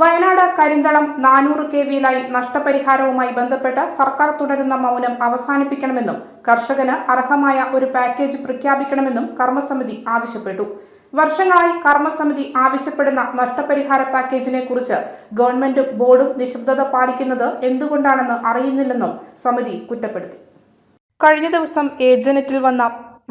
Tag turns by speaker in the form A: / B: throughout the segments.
A: വയനാട് കരിന്തളം നാനൂറ് K V line നഷ്ടപരിഹാരവുമായി ബന്ധപ്പെട്ട് സർക്കാർ തുടരുന്ന മൗനം അവസാനിപ്പിക്കണമെന്നും കർഷകന് അർഹമായ ഒരു പാക്കേജ് പ്രഖ്യാപിക്കണമെന്നും കർമ്മസമിതി ആവശ്യപ്പെട്ടു. വർഷങ്ങളായി കർമ്മസമിതി ആവശ്യപ്പെടുന്ന നഷ്ടപരിഹാര പാക്കേജിനെ കുറിച്ച് ഗവൺമെന്റും ബോർഡും നിശബ്ദത പാലിക്കുന്നത് എന്തുകൊണ്ടാണെന്ന് അറിയുന്നില്ലെന്നും സമിതി കുറ്റപ്പെടുത്തി. കഴിഞ്ഞ ദിവസം ഏജനറ്റിൽ വന്ന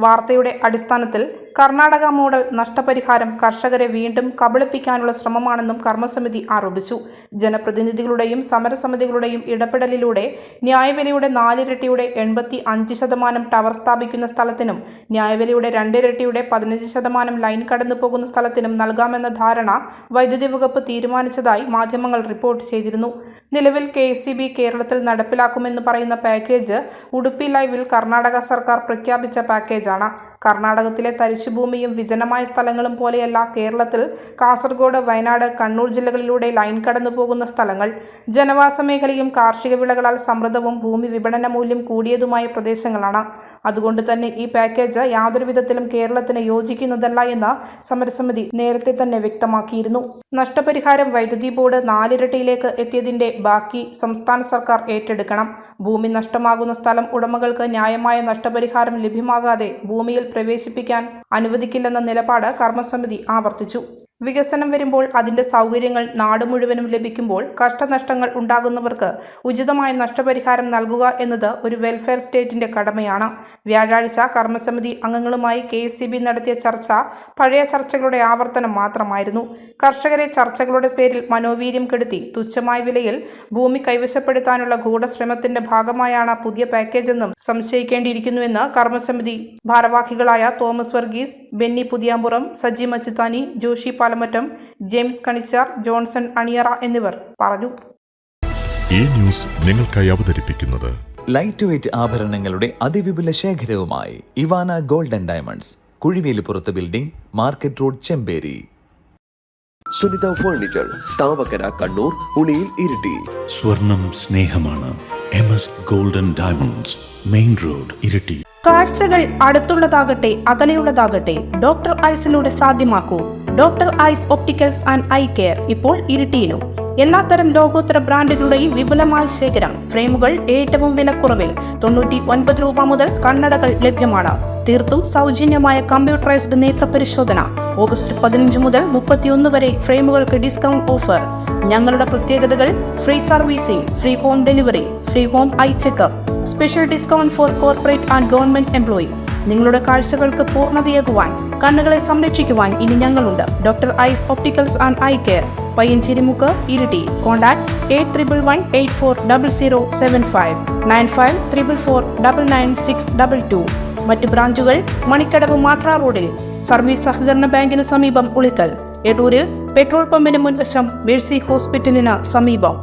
A: വാർത്തയുടെ അടിസ്ഥാനത്തിൽ കർണാടക മോഡൽ നഷ്ടപരിഹാരം കർഷകരെ വീണ്ടും കബളിപ്പിക്കാനുള്ള ശ്രമമാണെന്നും കർമ്മസമിതി ആരോപിച്ചു. ജനപ്രതിനിധികളുടെയും സമരസമിതികളുടെയും ഇടപെടലിലൂടെ ന്യായവിലയുടെ നാലിരട്ടിയുടെ എൺപത്തി അഞ്ച് ശതമാനം ടവർ സ്ഥാപിക്കുന്ന സ്ഥലത്തിനും ന്യായവിലയുടെ രണ്ടിരട്ടിയുടെ പതിനഞ്ച് ശതമാനം ലൈൻ കടന്നു പോകുന്ന സ്ഥലത്തിനും നൽകാമെന്ന ധാരണ വൈദ്യുതി വകുപ്പ് തീരുമാനിച്ചതായി മാധ്യമങ്ങൾ റിപ്പോർട്ട് ചെയ്തിരുന്നു. നിലവിൽ കെ കേരളത്തിൽ നടപ്പിലാക്കുമെന്ന് പറയുന്ന പാക്കേജ് ഉടുപ്പി ലൈവിൽ കർണാടക സർക്കാർ പ്രഖ്യാപിച്ച പാക്കേജാണ്. കർണാടകത്തിലെ തരിശുഭൂമിയും വിജനമായ സ്ഥലങ്ങളും പോലെയല്ല കേരളത്തിൽ. കാസർഗോഡ് വയനാട് കണ്ണൂർ ജില്ലകളിലൂടെ ലൈൻ കടന്നു പോകുന്ന സ്ഥലങ്ങൾ. ജനവാസ മേഖലയും കാർഷിക വിളകളാൽ സമൃദ്ധവും ഭൂമി വിപണന മൂല്യം കൂടിയതുമായ പ്രദേശങ്ങളാണ്. അതുകൊണ്ട് തന്നെ ഈ പാക്കേജ് യാതൊരു വിധത്തിലും കേരളത്തിന് യോജിക്കുന്നതല്ല എന്ന് സമരസമിതി നേരത്തെ തന്നെ വ്യക്തമാക്കിയിരുന്നു. നഷ്ടപരിഹാരം വൈദ്യുതി ബോർഡ് നാലിരട്ടിയിലേക്ക് എത്തിയതിന്റെ ബാക്കി സംസ്ഥാന സർക്കാർ ഏറ്റെടുക്കണം. ഭൂമി നഷ്ടമാകുന്ന സ്ഥലം ഉടമകൾക്ക് ന്യായമായ നഷ്ടപരിഹാരം ലഭ്യമാകാതെ ഭൂമിയിൽ പ്രവേശിപ്പിക്കാൻ അനുവദിക്കില്ലെന്ന നിലപാട് കർമ്മസമിതി ആവർത്തിച്ചു വികസനം വരുമ്പോൾ അതിന്റെ സൗകര്യങ്ങൾ നാട് മുഴുവനും ലഭിക്കുമ്പോൾ കഷ്ടനഷ്ടങ്ങൾ ഉണ്ടാകുന്നവർക്ക് ഉചിതമായ നഷ്ടപരിഹാരം നൽകുക എന്നത് ഒരു വെൽഫെയർ സ്റ്റേറ്റിന്റെ കടമയാണ്. വ്യാഴാഴ്ച കർമ്മസമിതി അംഗങ്ങളുമായി കെ നടത്തിയ ചർച്ച പഴയ ചർച്ചകളുടെ ആവർത്തനം മാത്രമായിരുന്നു. കർഷകരെ ചർച്ചകളുടെ പേരിൽ മനോവീര്യം കെടുത്തി തുച്ഛമായ വിലയിൽ ഭൂമി കൈവശപ്പെടുത്താനുള്ള ഗൂഢശ്രമത്തിന്റെ ഭാഗമായാണ് പുതിയ പാക്കേജെന്നും സംശയിക്കേണ്ടിയിരിക്കുന്നുവെന്ന് കർമ്മസമിതി ഭാരവാഹികളായ Thomas Varghese Benny Puthiyampuram Saji Machithani Joshi Palamattam James Kanichar Johnson Aniyara എന്നിവർ പറഞ്ഞു.
B: ഈ ന്യൂസ് നിങ്ങൾക്കായി അവതരിപ്പിക്കുന്നത്
C: ലൈറ്റ് വെയിറ്റ് ആഭരണങ്ങളുടെ അതിവിപുല ശേഖരവുമായി Ivana golden diamonds കുഴിവേലിപ്പുറത്ത് building market road Chemperi.
D: Sunitha furniture Thavakkara Kannur Uliyil Iritty.
E: സ്വർണം സ്നേഹമാണ് M S golden diamonds main road Iritty.
A: കാഴ്ചകൾ അടുത്തുള്ളതാകട്ടെ അകലെയുള്ളതാകട്ടെ ഡോക്ടർ ഐസിലൂടെ സാധ്യമാക്കൂ. Doctor eyes opticals and eye care ഇപ്പോൾ ഇരിട്ടിയിലും. എല്ലാത്തരം ലോകോത്തര ബ്രാൻഡുകളുടെയും വിപുലമായ ശേഖരം ഫ്രെയിമുകൾ ഏറ്റവും വിലക്കുറവിൽ. തൊണ്ണൂറ്റി ഒൻപത് രൂപ മുതൽ കണ്ണടകൾ ലഭ്യമാണ്. തീർത്തും സൗജന്യമായ കമ്പ്യൂട്ടറൈസ്ഡ് നേത്ര പരിശോധന ഓഗസ്റ്റ് പതിനഞ്ച് മുതൽ മുപ്പത്തിയൊന്ന് വരെ ഫ്രെയിമുകൾക്ക് ഡിസ്കൗണ്ട് ഓഫർ. ഞങ്ങളുടെ പ്രത്യേകതകൾ free servicing free home delivery free home eye checkup special discount for corporate and government employee. നിങ്ങളുടെ കാഴ്ചകൾക്ക് പൂർണതയേകുവാൻ കണ്ണുകളെ സംരക്ഷിക്കുവാൻ ഇനി ഞങ്ങളുണ്ട്. Doctor eyes opticals and eye care Payyancherimukku Iritty. Contact eight triple one eight four double zero seven five nine five triple four double nine six double two. മറ്റ് ബ്രാഞ്ചുകൾ മണിക്കടവ് മാത്ര റോഡിൽ. സർവീസ് സഹകരണ ബാങ്കിന് സമീപം ഉളിക്കൽ. എടൂരിൽ പെട്രോൾ പമ്പിന് മുൻവശം മേഴ്സി ഹോസ്പിറ്റലിന് സമീപം.